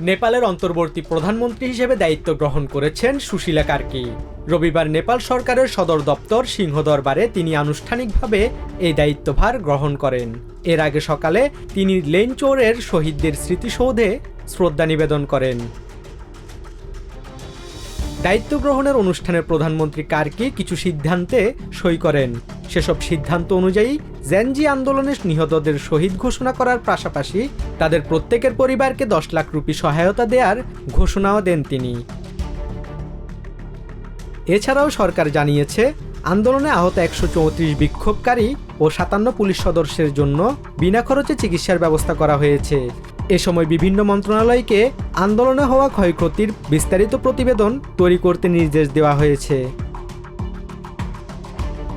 নেপালের অন্তর্বর্তী প্রধানমন্ত্রী হিসেবে দায়িত্ব গ্রহণ করেছেন সুশীলা কার্কি। রবিবার নেপাল সরকারের সদর দপ্তর সিংহদরবারে তিনি আনুষ্ঠানিকভাবে এই দায়িত্বভার গ্রহণ করেন। এর আগে সকালে তিনি লেনচোরের শহীদদের স্মৃতিসৌধে শ্রদ্ধা নিবেদন করেন। দায়িত্ব গ্রহণের অনুষ্ঠানে প্রধানমন্ত্রী কার্কি কিছু সিদ্ধান্তে সই করেন? সেসব সিদ্ধান্ত অনুযায়ী জেনজি আন্দোলনে নিহতদের শহীদ ঘোষণা করার পাশাপাশি তাদের প্রত্যেকের পরিবারকে দশ লাখ রুপি সহায়তা দেওয়ার ঘোষণাও দেন তিনি। এছাড়াও সরকার জানিয়েছে, আন্দোলনে আহত একশো চৌত্রিশ বিক্ষোভকারী ও সাতান্ন পুলিশ সদস্যের জন্য বিনা খরচে চিকিৎসার ব্যবস্থা করা হয়েছে। এ সময় বিভিন্ন মন্ত্রণালয়কে আন্দোলনে হওয়া ক্ষয়ক্ষতির বিস্তারিত প্রতিবেদন তৈরি করতে নির্দেশ দেওয়া হয়েছে।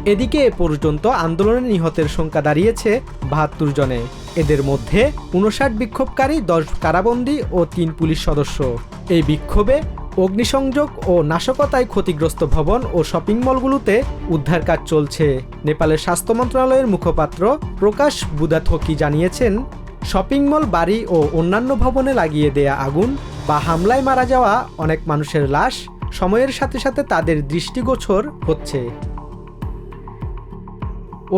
এদিকে এ পর্যন্ত আন্দোলনে নিহতের সংখ্যা দাঁড়িয়েছে বাহাত্তর জনে। এদের মধ্যে উনষাট বিক্ষোভকারী, দশ কারাবন্দী ও তিন পুলিশ সদস্য। এই বিক্ষোভে অগ্নিসংযোগ ও নাশকতায় ক্ষতিগ্রস্ত ভবন ও শপিং মলগুলোতে উদ্ধার কাজ চলছে। নেপালের স্বাস্থ্য মন্ত্রণালয়ের মুখপাত্র প্রকাশ বুদাথকি জানিয়েছেন শপিং মল, বাড়ি ও অন্যান্য ভবনে লাগিয়ে দেয়া আগুন বা হামলায় মারা যাওয়া অনেক মানুষের লাশ সময়ের সাথে সাথে তাদের দৃষ্টিগোচর হচ্ছে।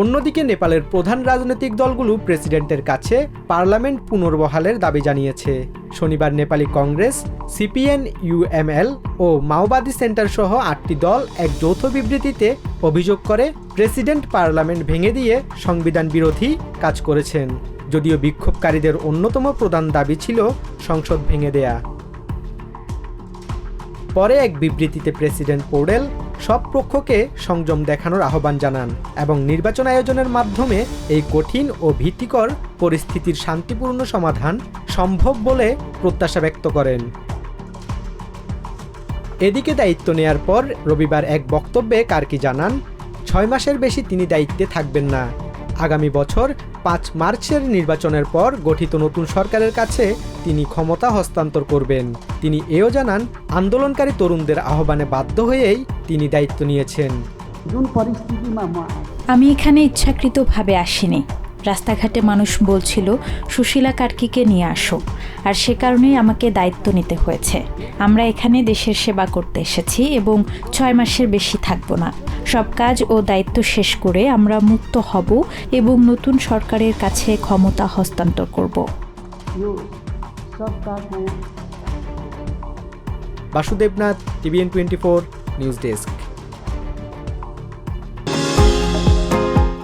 অন্যদিকে নেপালের প্রধান রাজনৈতিক দলগুলো প্রেসিডেন্টের কাছে পার্লামেন্ট পুনর্বহালের দাবি জানিয়েছে। শনিবার নেপালি কংগ্রেস, সিপিএন ইউএমএল ও মাওবাদী সেন্টার সহ আটটি দল এক যৌথ বিবৃতিতে অভিযোগ করে প্রেসিডেন্ট পার্লামেন্ট ভেঙে দিয়ে সংবিধান বিরোধী কাজ করেছেন। যদিও বিক্ষোভকারীদের অন্যতম প্রধান দাবি ছিল সংসদ ভেঙে দেয়া। পরে এক বিবৃতিতে প্রেসিডেন্ট পোর্ডেল সব পক্ষকে সংযম দেখানোর আহ্বান জানান এবং নির্বাচন আয়োজনের মাধ্যমে এই কঠিন ও ভীতিকর পরিস্থিতির শান্তিপূর্ণ সমাধান সম্ভব বলে প্রত্যাশা ব্যক্ত করেন। এদিকে দায়িত্ব নেয়ার পর রবিবার এক বক্তব্যে কার্কি জানান, ছয় মাসের বেশি তিনি দায়িত্বে থাকবেন না। আগামী বছর পাঁচ মার্চের নির্বাচনের পর গঠিত নতুন সরকারের কাছে তিনি ক্ষমতা হস্তান্তর করবেন। তিনি এও জানান আন্দোলনকারী তরুণদের আহ্বানে বাধ্য হয়েই তিনি দায়িত্ব নিয়েছেন। আমি এখানে ইচ্ছাকৃতভাবে আসিনি। রাস্তাঘাটে মানুষ বলছিল সুশীলা কার্কিকে নিয়ে আসো। আর সে কারণেই আমাকে দায়িত্ব নিতে হয়েছে। আমরা এখানে দেশের সেবা করতে এসেছি এবং ছয় মাসের বেশি থাকব না। সব কাজ ও দায়িত্ব শেষ করে আমরা মুক্ত হব এবং নতুন সরকারের কাছে ক্ষমতা হস্তান্তর করব। Basudebnath TVN twenty four news desk